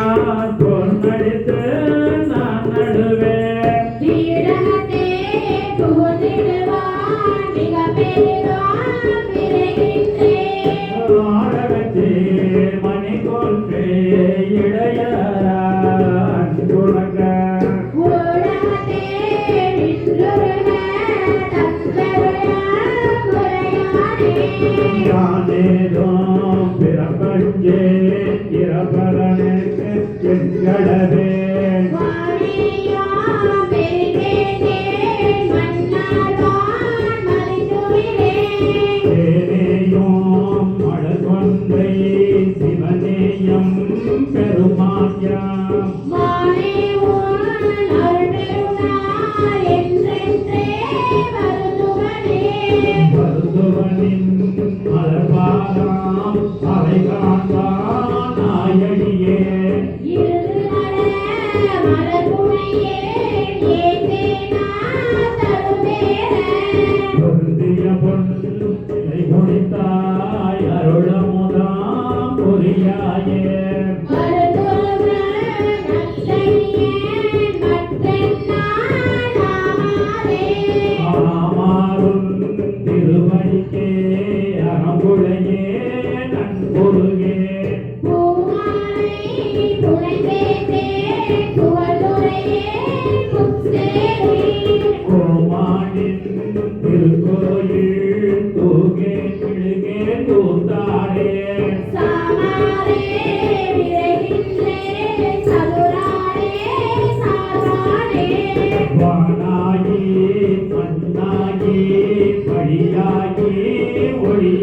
நான் பொன்னடித்து நான் நடுவே வீரகத்தே புகுதிடுவான் மிக பெரிதான் விரைகின்றேன். ஆட கடவே மலர்பாதாம் அலை காந்தான் நாயடியே பொருந்திய பொருள் முடித்தார்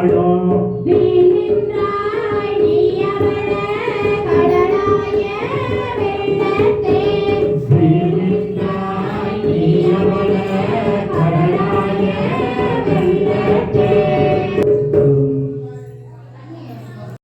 Hallelujah.